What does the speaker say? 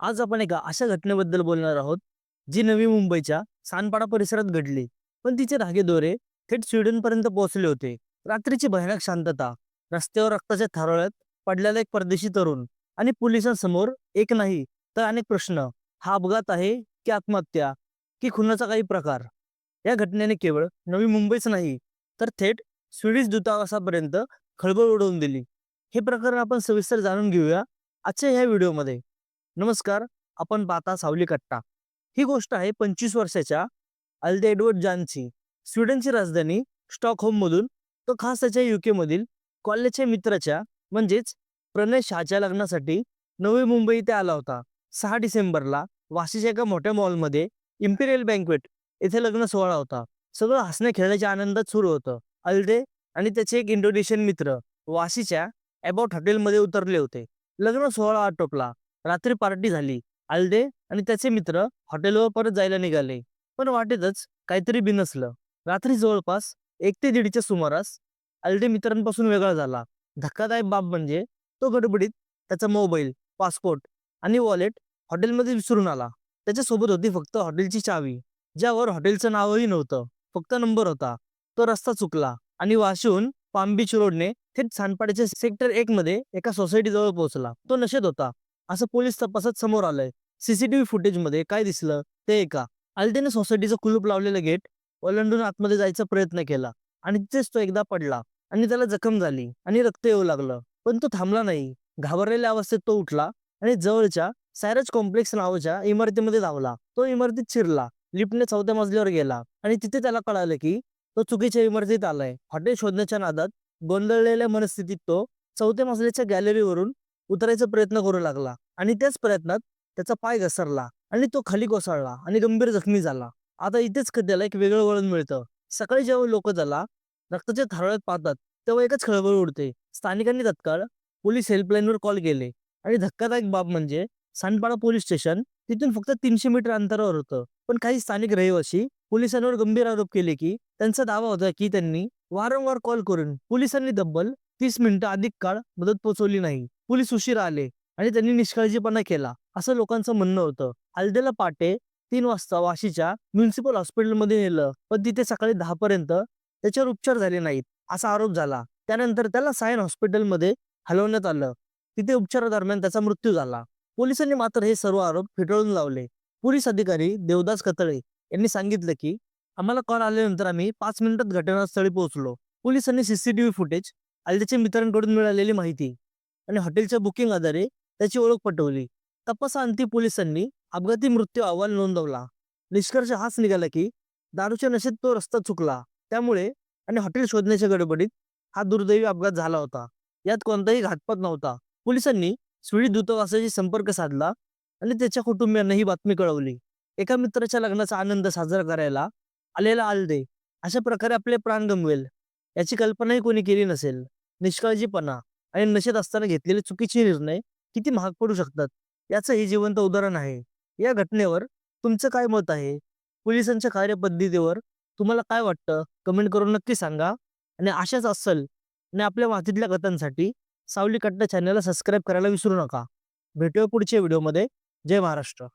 आज आपण एका अशा घटनेबद्दल बोलणार आहोत जी नवी मुंबईच्या सानपाडा परिसरात घडली. पण तिचे धागेदोरे थेट स्वीडनपर्यंत पोहोचले होते. रात्रीची भयानक शांतता रस्त्यावर रक्ताच्या थारोळ्यात पडलेला एक परदेशी तरुण आणि पोलिसांसमोर एक नाही तर अनेक प्रश्न. हा अपघात आहे की आत्महत्या की खुनाचा काही प्रकार? या घटनेने केवळ नवी मुंबईच नाही तर थेट स्वीडिश दूतावासापर्यंत खळबळ उडवून दिली. हे प्रकरण आपण सविस्तर जाणून घेऊया आजच्या ह्या व्हिडिओमध्ये. नमस्कार आपण पाहता सावली कट्टा ही गोष्ट आहे पंचवीस वर्षाच्या अल्दे एडवर्ड जानची. स्वीडनची राजधानी स्टॉकहोममधून तो खास त्याच्या युकेमधील कॉलेजच्या मित्राच्या म्हणजेच प्रणय शहाच्या लग्नासाठी नवी मुंबई इथे आला होता. सहा डिसेंबरला वाशीच्या एका मोठ्या मॉलमध्ये इम्पिरियल बँकवेट येथे लग्न सोहळा होता. सगळं हसण्या खेळण्याच्या आनंदात सुरू होतं. अल्दे आणि त्याचे एक इंडोनेशियन मित्र वाशीच्या अबाउट हॉटेलमध्ये उतरले होते. लग्न सोहळा आटोपला. रात्री पार्टी झाली आल्दे आणि त्याचे मित्र हॉटेलवर परत जायला निघाले. पण वाटेतच काहीतरी बिनसलं. रात्री जवळपास एक ते दीडच्या सुमारास आल्दे मित्रांपासून वेगळा झाला. धक्कादायक बाब म्हणजे तो गडबडीत त्याचा मोबाईल पासपोर्ट आणि वॉलेट हॉटेलमध्ये विसरून आला. त्याच्यासोबत होती फक्त हॉटेलची चावी ज्यावर हॉटेलचं नावही नव्हतं फक्त नंबर होता. तो रस्ता चुकला आणि वाशीहून पाम बीच रोडने थेट सानपाड्याच्या सेक्टर एक मध्ये एका सोसायटी जवळ पोहोचला. तो नशेत होता. असं पोलीस तपासात समोर आलंय. सीसीटीव्ही फुटेजमध्ये काय दिसलं? ते एका आलतेने सोसायटीचं कुलूप लावलेलं गेट ओलांडून आतमध्ये जायचा प्रयत्न केला आणि तिथेच तो एकदा पडला आणि त्याला जखम झाली आणि रक्त येऊ लागलं. पण तो थांबला नाही. घाबरलेल्या अवस्थेत तो उठला आणि जवळच्या सायरज कॉम्प्लेक्स नावाच्या इमारतीमध्ये धावला. तो इमारतीत शिरला. लिफ्टने चौथ्या मजल्यावर गेला आणि तिथे त्याला कळालं की तो चुकीच्या इमारतीत आलाय. हॉटेल शोधण्याच्या नादात गोंधळलेल्या मनस्थितीत तो चौथ्या मजल्याच्या गॅलरीवरून उतरायचा प्रयत्न करू लागला आणि त्याच प्रयत्नात त्याचा पाय घसरला आणि तो खाली कोसळला आणि गंभीर जखमी झाला. आता इथेच त्याला एक वेगळं वळण मिळतं. सकाळी जेव्हा लोक त्याला रक्ताच्या थारोळ्यात पाहतात तेव्हा एकच खळबळ उडते. स्थानिकांनी तत्काळ पोलीस हेल्पलाईनवर कॉल केले आणि धक्कादायक बाब म्हणजे सानपाडा पोलीस स्टेशन तिथून फक्त तीनशे मीटर अंतरावर होतं. पण काही स्थानिक रहिवासी पोलिसांवर गंभीर आरोप केले की त्यांचा दावा होता की त्यांनी वारंवार कॉल करून पोलिसांनी तब्बल तीस मिनिटं अधिक काळ मदत पोहोचवली नाही. पोलीस उशीर आले आणि त्यांनी निष्काळजीपणा केला असं लोकांचं म्हणणं होतं. हलदेला पाटे तीन वाजता वाशीच्या म्युन्सिपल हॉस्पिटलमध्ये नेलं पण तिथे सकाळी दहा पर्यंत त्याच्यावर उपचार झाले नाहीत असा आरोप झाला. त्यानंतर त्याला सायन हॉस्पिटलमध्ये हलवण्यात आलं. तिथे उपचारादरम्यान त्याचा मृत्यू झाला. पोलिसांनी मात्र हे सर्व आरोप फेटाळून लावले. पोलीस अधिकारी देवदास कतळे यांनी सांगितलं की आम्हाला कॉल आल्यानंतर आम्ही पाच मिनिटात घटनास्थळी पोहोचलो. पोलिसांनी सीसीटीव्ही फुटेज आणि मित्रांकडून मिळालेली माहिती आणि हॉटेलच्या बुकिंग आधारे त्याची ओळख पटवली. तपासाअंती पोलिसांनी अपघाती मृत्यू अहवाल नोंदवला. निष्कर्ष हाच निघाला की दारूच्या नशेत तो रस्ता चुकला. त्यामुळे आणि हॉटेल शोधण्याच्या गडबडीत हा दुर्दैवी अपघात झाला होता. यात कोणताही घातपात नव्हता. पोलिसांनी स्वीडी दूतावासाशी संपर्क साधला आणि त्याच्या कुटुंबियांना ही बातमी कळवली. एका मित्राच्या लग्नाचा आनंद साजरा करायला आलेला आलदे. अशा प्रकारे आपले प्राण गमवेल. याची कल्पनाही कोणी केली नसेल. निष्काळजीपणा. आणि नशेत असताना घेतलेले चुकीचे निर्णय किती महाग पडू शकतात? याचं हे जिवंत उदाहरण आहे. या घटनेवर तुमचं काय मत आहे? पोलिसांच्या कार्यपद्धतीवर तुम्हाला काय वाटतं? कमेंट करून नक्की सांगा. आणि अशाच असल आणि आपल्या मातीतल्या कथांसाठी सावली कट्टा चॅनलला सबस्क्राईब करायला विसरू नका. भेटूया पुढच्या व्हिडिओमध्ये. जय महाराष्ट्र.